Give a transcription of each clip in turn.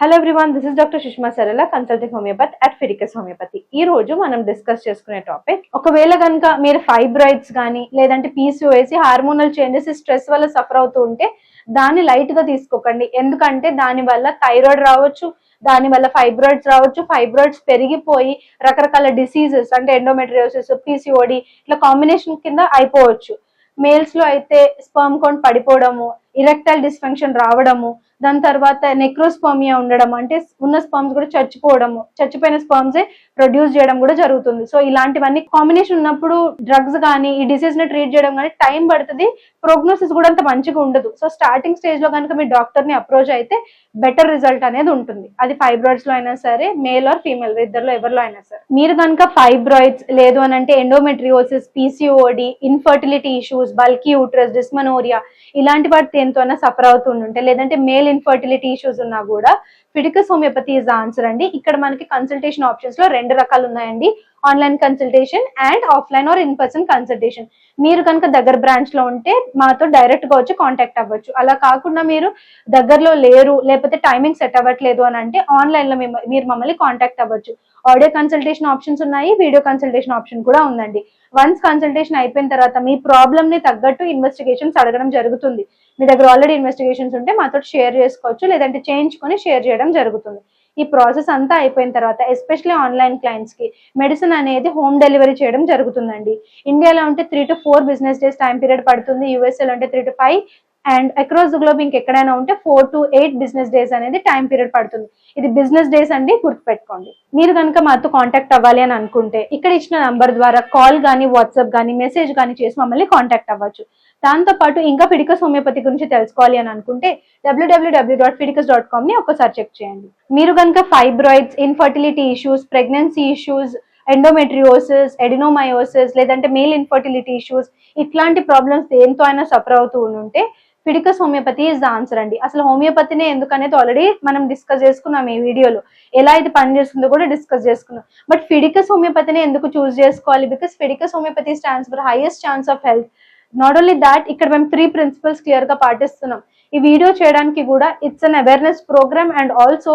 Hello everyone this is doctor Sushma Sarala consulting homeopathy at Phirikas homeopathy ఈ రోజు మనం discuss చేసుకునే topic ఒకవేళ కనుక మీరు ఫైబ్రాయిడ్స్ కానీ లేదంటే పీసీఓఎస్ హార్మోనల్ చేంజెస్ స్ట్రెస్ వల్ల సఫర్ అవుతూ ఉంటే దాన్ని లైట్గా తీసుకోకండి. ఎందుకంటే దాని వల్ల థైరాయిడ్ రావచ్చు దాని వల్ల ఫైబ్రాయిడ్స్ రావచ్చు ఫైబ్రాయిడ్స్ పెరిగిపోయి రకరకాల డిసీజెస్ అంటే ఎండోమెట్రియోసిస్ పీసీఓడి ఇట్లా కాంబినేషన్ కింద అయిపోవచ్చు. మేల్స్లో అయితే స్పర్మ్ కౌంట్ పడిపోవడము ఇరెక్టైల్ డిస్ఫంక్షన్ రావడము దాని తర్వాత నెక్రోస్పర్మియా ఉండడం అంటే ఉన్న స్పర్మ్స్ కూడా చచ్చిపోవడము చచ్చిపోయిన స్పర్మ్స్ ప్రొడ్యూస్ చేయడం కూడా జరుగుతుంది. సో ఇలాంటివన్నీ కాంబినేషన్ ఉన్నప్పుడు డ్రగ్స్ కానీ ఈ డిసీజ్ని ట్రీట్ చేయడం కానీ టైం పడుతుంది ప్రోగ్నోసిస్ కూడా అంత మంచిగా ఉండదు. సో స్టార్టింగ్ స్టేజ్లో కనుక మీ డాక్టర్ని అప్రోచ్ అయితే బెటర్ రిజల్ట్ అనేది ఉంటుంది. అది ఫైబ్రాయిడ్స్లో అయినా సరే మేల్ ఆర్ ఫీమేల్ ఇద్దరులో ఎవరిలో అయినా సరే. మీరు కనుక ఫైబ్రాయిడ్స్ లేదు అని అంటే endometriosis PCOD infertility issues bulky uterus dysmenorrhea ఇలాంటి వాటి దేంతో సఫర్ అవుతుంటే లేదంటే మేల్ ఇన్ఫర్టిలిటీ ఇష్యూస్ ఉన్నా కూడా ఫిడికస్ హోమియోపతి ఇస్ ఆన్సర్ అండి. ఇక్కడ మనకి కన్సల్టేషన్ ఆప్షన్స్లో రెండు రకాలు ఉన్నాయండి. Online consultation and offline or in person consultation మీరు కనుక దగ్గర బ్రాంచ్లో ఉంటే మాతో డైరెక్ట్గా వచ్చి కాంటాక్ట్ అవ్వచ్చు. అలా కాకుండా మీరు దగ్గరలో లేరు లేకపోతే టైమింగ్ సెట్ అవ్వట్లేదు అని అంటే ఆన్లైన్లో మీరు మమ్మల్ని కాంటాక్ట్ అవ్వచ్చు. ఆడియో కన్సల్టేషన్ ఆప్షన్స్ ఉన్నాయి వీడియో కన్సల్టేషన్ ఆప్షన్ కూడా ఉందండి. వన్స్ కన్సల్టేషన్ అయిపోయిన తర్వాత మీ ప్రాబ్లమ్ని తగ్గట్టు ఇన్వెస్టిగేషన్స్ అడగడం జరుగుతుంది. మీ దగ్గర ఆల్రెడీ ఇన్వెస్టిగేషన్స్ ఉంటే మాతో షేర్ చేసుకోవచ్చు లేదంటే చేయించుకొని షేర్ చేయడం జరుగుతుంది. ఈ ప్రాసెస్ అంతా అయిపోయిన తర్వాత ఎస్పెషల్లీ ఆన్లైన్ క్లయింట్స్కి మెడిసిన్ అనేది హోమ్ డెలివరీ చేయడం జరుగుతుందండి. ఇండియాలో ఉంటే three to four business days time period పడుతుంది. యూఎస్ఏలో ఉంటే three to five and across the globe ఇంకెక్కడైనా ఉంటే four to eight business days అనేది టైం పీరియడ్ పడుతుంది. ఇది బిజినెస్ డేస్ అండి గుర్తుపెట్టుకోండి. మీరు కనుక మాతో కాంటాక్ట్ అవ్వాలి అని అనుకుంటే ఇక్కడ ఇచ్చిన నంబర్ ద్వారా కాల్ కానీ వాట్సాప్ కానీ మెసేజ్ కానీ చేసి మమ్మల్ని కాంటాక్ట్ అవ్వచ్చు. దాంతో పాటు ఇంకా ఫిడికస్ హోమియోపతి గురించి తెలుసుకోవాలి అని అనుకుంటే W W W dot Fiticus dot కామ్ని ఒకసారి చెక్ చేయండి. మీరు కనుక fibroids infertility issues pregnancy issues endometriosis adenomyosis లేదంటే మేల్ ఇన్ఫర్టిలిటీ ఇష్యూస్ ఇట్లాంటి ప్రాబ్లమ్స్ దేంతో అయినా సఫర్ అవుతూ ఉంటే Fiticus homeopathy is the answer అండి. అసలు హోమియోపతిని ఎందుకనేది ఆల్రెడీ మనం డిస్కస్ చేసుకున్నాం ఈ వీడియోలో ఎలా ఇది పనిచేస్తుందో కూడా డిస్కస్ చేసుకున్నాం. బట్ ఫిడికస్ హోమియోపతిని ఎందుకు చూస్ చేసుకోవాలి? Because Fiticus homeopathy stands for highest chance of health not only that ఇక్కడ మేము త్రీ ప్రిన్సిపల్స్ క్లియర్గా పాటిస్తున్నాం. ఈ వీడియో చేయడానికి కూడా it's an awareness programme and also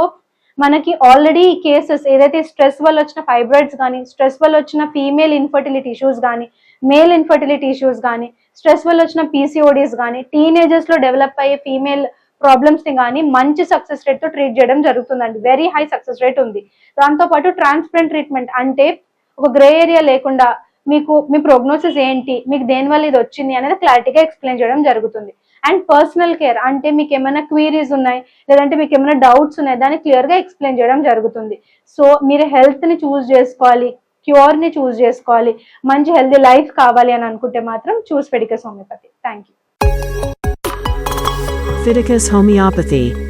మనకి ఆల్రెడీ కేసెస్ ఏదైతే స్ట్రెస్ వల్ల వచ్చిన ఫైబ్రాయిడ్స్ కానీ స్ట్రెస్ వల్ల వచ్చిన ఫీమేల్ ఇన్ఫర్టిలిటీ ఇష్యూస్ కానీ మేల్ ఇన్ఫర్టిలిటీ ఇష్యూస్ కానీ స్ట్రెస్ వల్ల వచ్చిన పీసీఓడీస్ కానీ టీనేజర్స్లో డెవలప్ అయ్యే ఫీమేల్ ప్రాబ్లమ్స్ని కానీ మంచి సక్సెస్ రేట్తో ట్రీట్ చేయడం జరుగుతుందండి. వెరీ హై సక్సెస్ రేట్ ఉంది. దాంతో పాటు ట్రాన్స్పరెంట్ ట్రీట్మెంట్ అంటే ఒక గ్రే ఏరియా లేకుండా మీకు మీ ప్రోగ్నోసిస్ ఏంటి మీకు దేని వల్ల ఇది వచ్చింది అనేది క్లారిటీగా ఎక్స్ప్లెయిన్ చేయడం జరుగుతుంది. అండ్ పర్సనల్ కేర్ అంటే మీకు ఏమైనా క్వీరీస్ ఉన్నాయి లేదంటే మీకు ఏమైనా డౌట్స్ ఉన్నాయి దాన్ని క్లియర్గా ఎక్స్ప్లెయిన్ చేయడం జరుగుతుంది. సో మీరు హెల్త్ని చూస్ చేసుకోవాలి క్యూర్ని చూస్ చేసుకోవాలి మంచి హెల్దీ లైఫ్ కావాలి అని అనుకుంటే మాత్రం choose Fiticus homeopathy thank you Fiticus Homeopathy